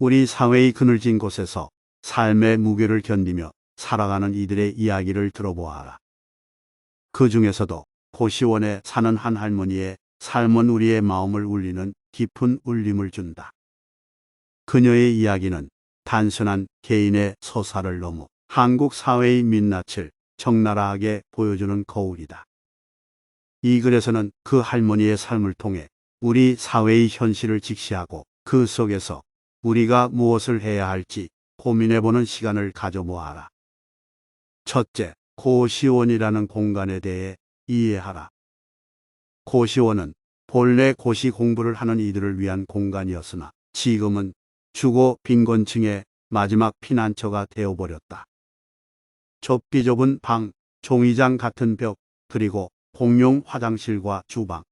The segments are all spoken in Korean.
우리 사회의 그늘진 곳에서 삶의 무게를 견디며 살아가는 이들의 이야기를 들어보아라. 그 중에서도 고시원에 사는 한 할머니의 삶은 우리의 마음을 울리는 깊은 울림을 준다. 그녀의 이야기는 단순한 개인의 서사를 넘어 한국 사회의 민낯을 적나라하게 보여주는 거울이다. 이 글에서는 그 할머니의 삶을 통해 우리 사회의 현실을 직시하고 그 속에서 우리가 무엇을 해야 할지 고민해보는 시간을 가져보아라. 첫째, 고시원이라는 공간에 대해 이해하라. 고시원은 본래 고시 공부를 하는 이들을 위한 공간이었으나 지금은 주거 빈곤층의 마지막 피난처가 되어버렸다. 좁기 좁은 방, 종이장 같은 벽, 그리고 공용 화장실과 주방.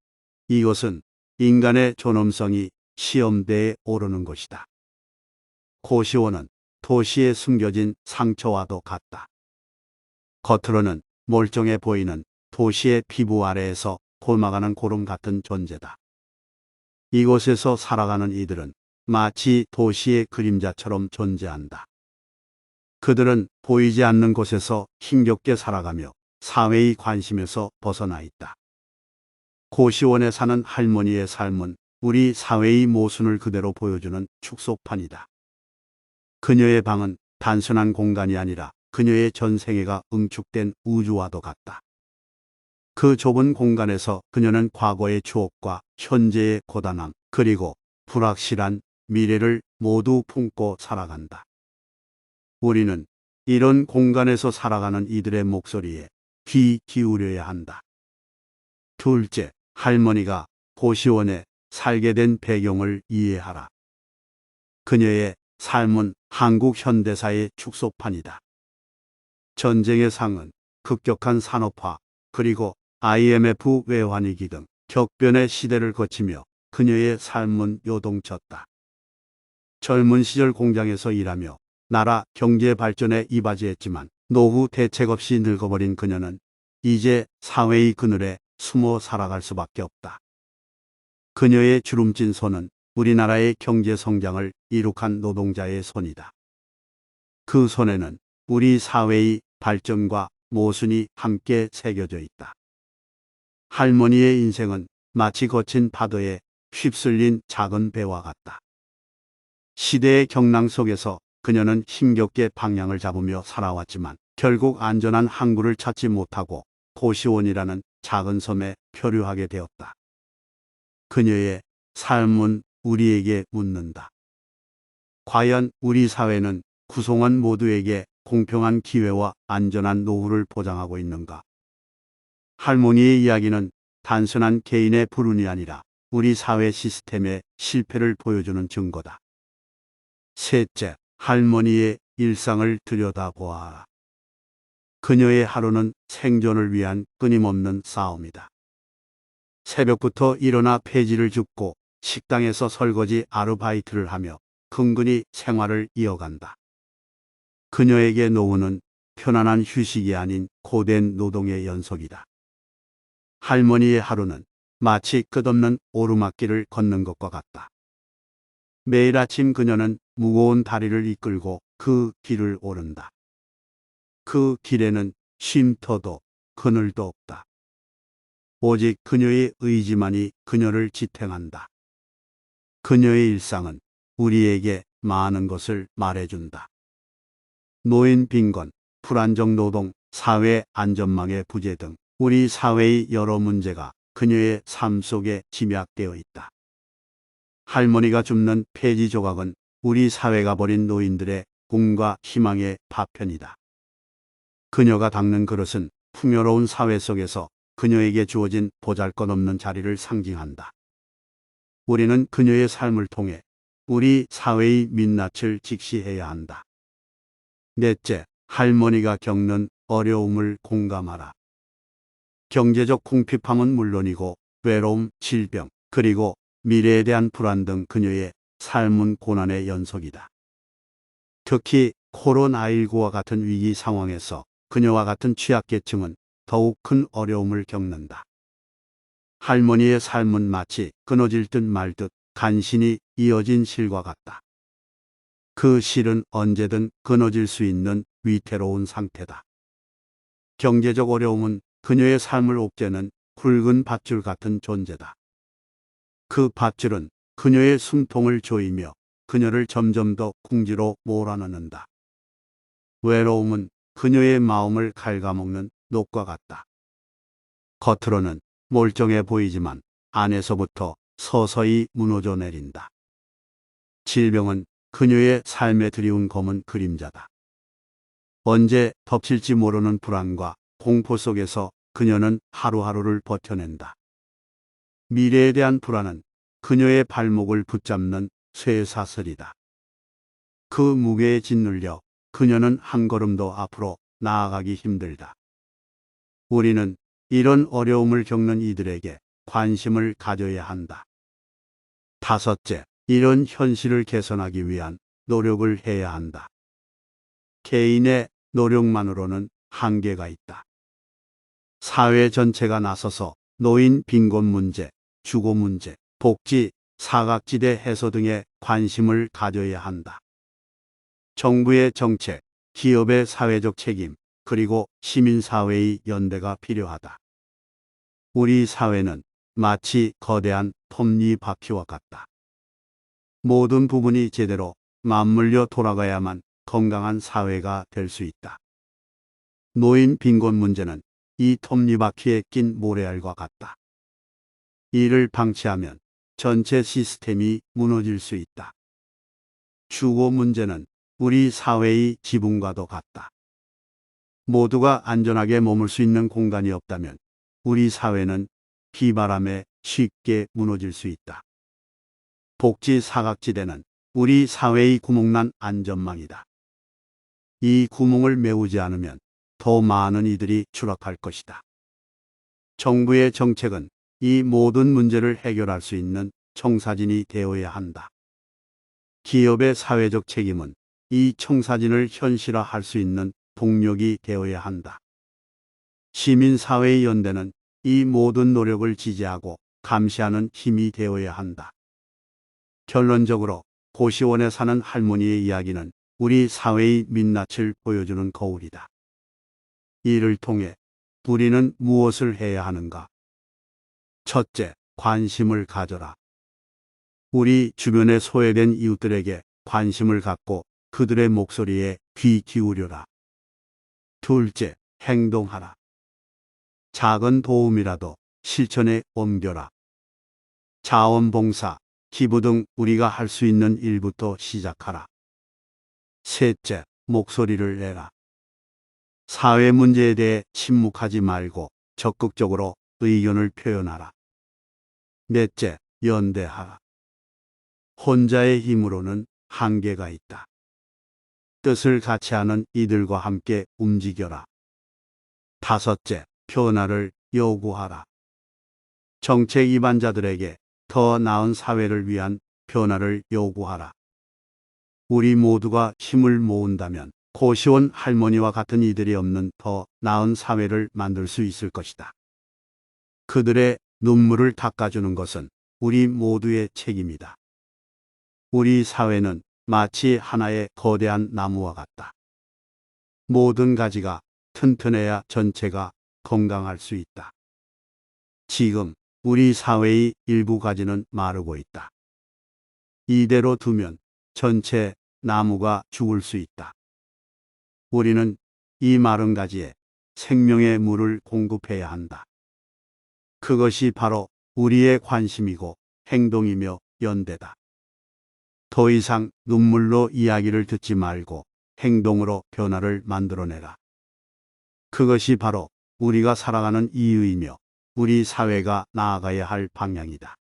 이것은 인간의 존엄성이 시험대에 오르는 것이다. 고시원은 도시에 숨겨진 상처와도 같다. 겉으로는 멀쩡해 보이는 도시의 피부 아래에서 곪아가는 고름 같은 존재다. 이곳에서 살아가는 이들은 마치 도시의 그림자처럼 존재한다. 그들은 보이지 않는 곳에서 힘겹게 살아가며 사회의 관심에서 벗어나 있다. 고시원에 사는 할머니의 삶은 우리 사회의 모순을 그대로 보여주는 축소판이다. 그녀의 방은 단순한 공간이 아니라 그녀의 전생애가 응축된 우주와도 같다. 그 좁은 공간에서 그녀는 과거의 추억과 현재의 고단함, 그리고 불확실한 미래를 모두 품고 살아간다. 우리는 이런 공간에서 살아가는 이들의 목소리에 귀 기울여야 한다. 둘째, 할머니가 고시원에 살게 된 배경을 이해하라. 그녀의 삶은 한국 현대사의 축소판이다. 전쟁의 상은 급격한 산업화, 그리고 IMF 외환위기 등 격변의 시대를 거치며 그녀의 삶은 요동쳤다. 젊은 시절 공장에서 일하며 나라 경제 발전에 이바지했지만 노후 대책 없이 늙어버린 그녀는 이제 사회의 그늘에 숨어 살아갈 수밖에 없다. 그녀의 주름진 손은 우리나라의 경제 성장을 이룩한 노동자의 손이다. 그 손에는 우리 사회의 발전과 모순이 함께 새겨져 있다. 할머니의 인생은 마치 거친 파도에 휩쓸린 작은 배와 같다. 시대의 경랑 속에서 그녀는 힘겹게 방향을 잡으며 살아왔지만 결국 안전한 항구를 찾지 못하고 고시원이라는 작은 섬에 표류하게 되었다. 그녀의 삶은 우리에게 묻는다. 과연 우리 사회는 구성원 모두에게 공평한 기회와 안전한 노후를 보장하고 있는가? 할머니의 이야기는 단순한 개인의 불운이 아니라 우리 사회 시스템의 실패를 보여주는 증거다. 셋째, 할머니의 일상을 들여다보아라. 그녀의 하루는 생존을 위한 끊임없는 싸움이다. 새벽부터 일어나 폐지를 줍고 식당에서 설거지 아르바이트를 하며 근근히 생활을 이어간다. 그녀에게 노후는 편안한 휴식이 아닌 고된 노동의 연속이다. 할머니의 하루는 마치 끝없는 오르막길을 걷는 것과 같다. 매일 아침 그녀는 무거운 다리를 이끌고 그 길을 오른다. 그 길에는 쉼터도 그늘도 없다. 오직 그녀의 의지만이 그녀를 지탱한다. 그녀의 일상은 우리에게 많은 것을 말해준다. 노인 빈곤, 불안정 노동, 사회 안전망의 부재 등 우리 사회의 여러 문제가 그녀의 삶 속에 집약되어 있다. 할머니가 줍는 폐지 조각은 우리 사회가 버린 노인들의 꿈과 희망의 파편이다. 그녀가 닦는 그릇은 풍요로운 사회 속에서 그녀에게 주어진 보잘것없는 자리를 상징한다. 우리는 그녀의 삶을 통해 우리 사회의 민낯을 직시해야 한다. 넷째, 할머니가 겪는 어려움을 공감하라. 경제적 궁핍함은 물론이고 외로움, 질병, 그리고 미래에 대한 불안 등 그녀의 삶은 고난의 연속이다. 특히 코로나19와 같은 위기 상황에서 그녀와 같은 취약계층은 더욱 큰 어려움을 겪는다. 할머니의 삶은 마치 끊어질 듯 말듯 간신히 이어진 실과 같다. 그 실은 언제든 끊어질 수 있는 위태로운 상태다. 경제적 어려움은 그녀의 삶을 옥죄는 굵은 밧줄 같은 존재다. 그 밧줄은 그녀의 숨통을 조이며 그녀를 점점 더 궁지로 몰아넣는다. 외로움은 그녀의 마음을 갉아먹는 녹과 같다. 겉으로는 몰정해 보이지만 안에서부터 서서히 무너져 내린다. 질병은 그녀의 삶에 들이운 검은 그림자다. 언제 덮칠지 모르는 불안과 공포 속에서 그녀는 하루하루를 버텨낸다. 미래에 대한 불안은 그녀의 발목을 붙잡는 쇠사슬이다. 그 무게에 짓눌려 그녀는 한 걸음도 앞으로 나아가기 힘들다. 우리는 이런 어려움을 겪는 이들에게 관심을 가져야 한다. 다섯째, 이런 현실을 개선하기 위한 노력을 해야 한다. 개인의 노력만으로는 한계가 있다. 사회 전체가 나서서 노인 빈곤 문제, 주거 문제, 복지, 사각지대 해소 등에 관심을 가져야 한다. 정부의 정책, 기업의 사회적 책임, 그리고 시민사회의 연대가 필요하다. 우리 사회는 마치 거대한 톱니 바퀴와 같다. 모든 부분이 제대로 맞물려 돌아가야만 건강한 사회가 될 수 있다. 노인 빈곤 문제는 이 톱니바퀴에 낀 모래알과 같다. 이를 방치하면 전체 시스템이 무너질 수 있다. 주거 문제는 우리 사회의 지붕과도 같다. 모두가 안전하게 머물 수 있는 공간이 없다면 우리 사회는 비바람에 쉽게 무너질 수 있다. 복지 사각지대는 우리 사회의 구멍난 안전망이다. 이 구멍을 메우지 않으면 더 많은 이들이 추락할 것이다. 정부의 정책은 이 모든 문제를 해결할 수 있는 청사진이 되어야 한다. 기업의 사회적 책임은 이 청사진을 현실화할 수 있는 동력이 되어야 한다. 시민사회의 연대는 이 모든 노력을 지지하고 감시하는 힘이 되어야 한다. 결론적으로 고시원에 사는 할머니의 이야기는 우리 사회의 민낯을 보여주는 거울이다. 이를 통해 우리는 무엇을 해야 하는가? 첫째, 관심을 가져라. 우리 주변에 소외된 이웃들에게 관심을 갖고 그들의 목소리에 귀 기울여라. 둘째, 행동하라. 작은 도움이라도 실천에 옮겨라. 자원봉사, 기부 등 우리가 할 수 있는 일부터 시작하라. 셋째, 목소리를 내라. 사회 문제에 대해 침묵하지 말고 적극적으로 의견을 표현하라. 넷째, 연대하라. 혼자의 힘으로는 한계가 있다. 뜻을 같이 하는 이들과 함께 움직여라. 다섯째, 변화를 요구하라. 정책 위반자들에게 더 나은 사회를 위한 변화를 요구하라. 우리 모두가 힘을 모은다면 고시원 할머니와 같은 이들이 없는 더 나은 사회를 만들 수 있을 것이다. 그들의 눈물을 닦아주는 것은 우리 모두의 책임이다. 우리 사회는 마치 하나의 거대한 나무와 같다. 모든 가지가 튼튼해야 전체가 건강할 수 있다. 지금 우리 사회의 일부 가지는 마르고 있다. 이대로 두면 전체 나무가 죽을 수 있다. 우리는 이 마른 가지에 생명의 물을 공급해야 한다. 그것이 바로 우리의 관심이고 행동이며 연대다. 더 이상 눈물로 이야기를 듣지 말고 행동으로 변화를 만들어내라. 그것이 바로 우리가 살아가는 이유이며 우리 사회가 나아가야 할 방향이다.